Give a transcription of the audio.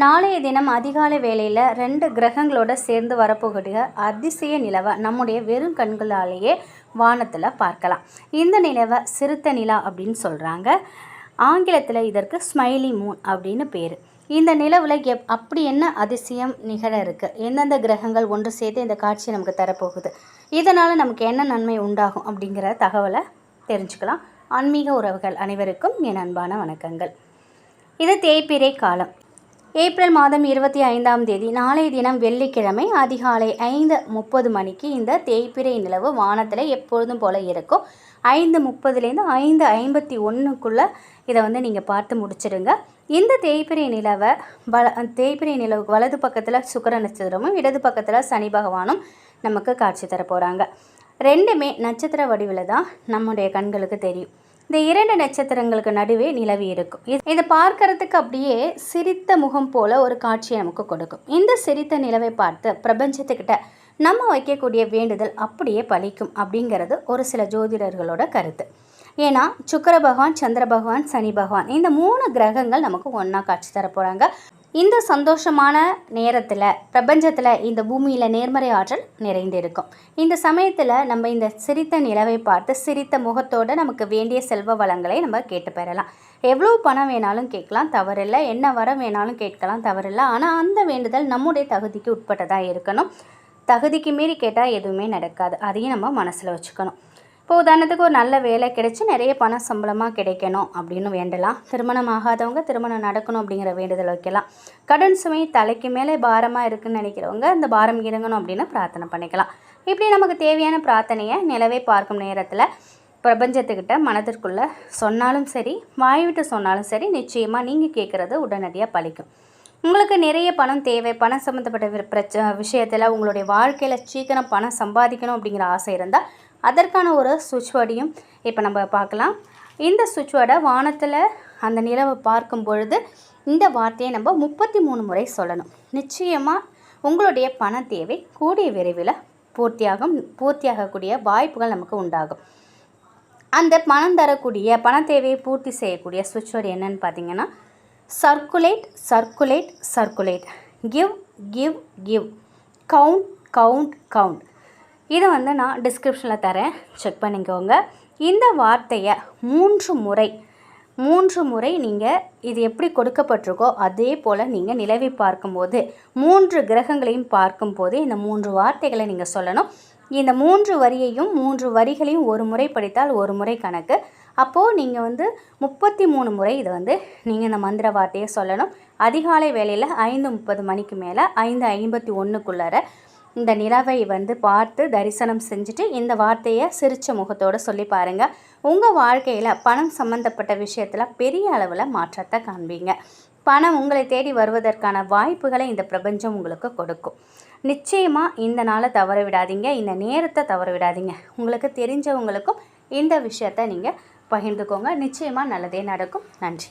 நாளைய தினம் அதிகாலை வேளையில் ரெண்டு கிரகங்களோட சேர்ந்து வரப்போகிற அதிசய நிலவை நம்முடைய வெறும் கண்களாலேயே வானத்தில் பார்க்கலாம். இந்த நிலவை சிறுத்த நிலா அப்படின்னு சொல்கிறாங்க ஆங்கிலத்தில் இதற்கு ஸ்மைலி மூன் அப்படின்னு பேர். இந்த நிலவில் எப் அப்படி என்ன அதிசயம் நிகழ இருக்குது எந்தெந்த கிரகங்கள் ஒன்று சேர்த்து இந்த காட்சியை நமக்கு தரப்போகுது? இதனால் நமக்கு என்ன நன்மை உண்டாகும் அப்படிங்கிற தகவலை தெரிஞ்சுக்கலாம். ஆன்மீக உறவுகள் அனைவருக்கும் என் அன்பான வணக்கங்கள். இது தேய்பிரை காலம். ஏப்ரல் மாதம் இருபத்தி ஐந்தாம் தேதி நாளைய தினம் வெள்ளிக்கிழமை அதிகாலை ஐந்து முப்பது மணிக்கு இந்த தேய்பிரை நிலவு வானத்தில் எப்பொழுதும் போல் இருக்கும். ஐந்து முப்பதுலேருந்து ஐந்து ஐம்பத்தி ஒன்றுக்குள்ளே இதை வந்து நீங்கள் பார்த்து முடிச்சிடுங்க. இந்த தேய்பிரை நிலவை வல தேய்பிரை நிலவுக்கு வலது பக்கத்தில் சுக்கர நட்சத்திரமும் இடது பக்கத்தில் சனி பகவானும் நமக்கு காட்சி தர போகிறாங்க ரெண்டுமே நட்சத்திர வடிவில் தான் நம்முடைய கண்களுக்கு தெரியும். இந்த இரண்டு நட்சத்திரங்களுக்கு நடுவே நிலவி இருக்கும். இது இதை பார்க்கறதுக்கு அப்படியே சிரித்த முகம் போல ஒரு காட்சியை நமக்கு கொடுக்கும். இந்த சிரித்த நிலவை பார்த்து பிரபஞ்சத்துக்கிட்ட நம்ம வைக்கக்கூடிய வேண்டுதல் அப்படியே பலிக்கும் அப்படிங்கிறது ஒரு சில ஜோதிடர்களோட கருத்து. ஏன்னா சுக்கர பகவான் சந்திர பகவான் சனி பகவான் இந்த மூணு கிரகங்கள் நமக்கு ஒன்றா காட்சி தர போகிறாங்க இந்த சந்தோஷமான நேரத்தில் பிரபஞ்சத்தில் இந்த பூமியில் நேர்மறை ஆற்றல் நிறைந்திருக்கும். இந்த சமயத்தில் நம்ம இந்த சிரித்த நிலவை பார்த்து சிரித்த முகத்தோடு நமக்கு வேண்டிய செல்வ வளங்களை நம்ம கேட்டு பெறலாம். எவ்வளோ பணம் வேணாலும் கேட்கலாம் தவறில்லை. என்ன வரம் வேணாலும் கேட்கலாம் தவறில்லை. ஆனால் அந்த வேண்டுதல் நம்முடைய தகுதிக்கு உட்பட்டதாக இருக்கணும். தகுதிக்கு மீறி கேட்டால் எதுவுமே நடக்காது. அதையும் நம்ம மனசில் வச்சுக்கணும். இப்போ உதாரணத்துக்கு ஒரு நல்ல வேலை கிடைச்சி நிறைய பணம் சம்பளமாக கிடைக்கணும் அப்படின்னு வேண்டலாம். திருமணம் ஆகாதவங்க திருமணம் நடக்கணும் அப்படிங்கிற வேண்டுதல் வைக்கலாம். கடன் சுமை தலைக்கு மேலே பாரமாக இருக்குன்னு நினைக்கிறவங்க அந்த பாரம் இறங்கணும் அப்படின்னு பிரார்த்தனை பண்ணிக்கலாம். இப்படி நமக்கு தேவையான பிரார்த்தனையை நிலவே பார்க்கும் நேரத்தில் பிரபஞ்சத்துக்கிட்ட மனதிற்குள்ளே சொன்னாலும் சரி வாய் விட்டு சொன்னாலும் சரி நிச்சயமாக நீங்கள் கேட்குறது உடனடியாக பழிக்கும் உங்களுக்கு நிறைய பணம் தேவை பணம் சம்மந்தப்பட்ட பிரச்ச விஷயத்தில் உங்களுடைய வாழ்க்கையில் சீக்கிரம் பணம் சம்பாதிக்கணும் அப்படிங்கிற ஆசை இருந்தால் அதற்கான ஒரு சுவிட்ச் வேர்டையும் இப்போ நம்ம பார்க்கலாம். இந்த சுவிட்ச் வேர்டை வானத்தில் அந்த நிலவை பார்க்கும் பொழுது இந்த வார்த்தையை நம்ம முப்பத்தி மூணு முறை சொல்லணும். நிச்சயமாக உங்களுடைய பண தேவை கூடிய விரைவில் பூர்த்தியாகும் பூர்த்தியாகக்கூடிய வாய்ப்புகள் நமக்கு உண்டாகும். அந்த பணம் தரக்கூடிய பண தேவையை பூர்த்தி செய்யக்கூடிய சுவிட்ச் வேர்டு என்னன்னு பார்த்தீங்கன்னா circulate circulate circulate give give give count count count இதை வந்து நான் டிஸ்கிரிப்ஷனில் தரேன். செக் பண்ணிக்கோங்க. இந்த வார்த்தையை மூன்று முறை மூன்று முறை நீங்கள் இது எப்படி கொடுக்கப்பட்டிருக்கோ அதே போல் நீங்கள் நிலவி பார்க்கும்போது மூன்று கிரகங்களையும் பார்க்கும்போது இந்த மூன்று வார்த்தைகளை நீங்கள் சொல்லணும். இந்த மூன்று வரியையும் மூன்று வரிகளையும் ஒரு முறை படித்தால் ஒரு முறை கணக்கு. அப்போது நீங்கள் வந்து முப்பத்தி மூணு முறை இதை வந்து நீங்கள் இந்த மந்திர வார்த்தையை சொல்லணும். அதிகாலை வேலையில் ஐந்து முப்பது மணிக்கு மேலே ஐந்து ஐம்பத்தி ஒன்றுக்குள்ளார இந்த நிலவை வந்து பார்த்து தரிசனம் செஞ்சுட்டு இந்த வார்த்தையை சிரித்த முகத்தோடு சொல்லி பாருங்கள் உங்கள் வாழ்க்கையில் பணம் சம்மந்தப்பட்ட விஷயத்தில் பெரிய அளவில் மாற்றத்தை காண்பீங்க. பணம் உங்களை தேடி வருவதற்கான வாய்ப்புகளை இந்த பிரபஞ்சம் உங்களுக்கு கொடுக்கும். நிச்சயமாக இந்த நாளை தவற விடாதீங்க இந்த நேரத்தை தவற விடாதீங்க. உங்களுக்கு தெரிஞ்சவங்களுக்கும் இந்த விஷயத்தை நீங்கள் பகிர்ந்துக்கோங்க. நிச்சயமாக நல்லதே நடக்கும். நன்றி.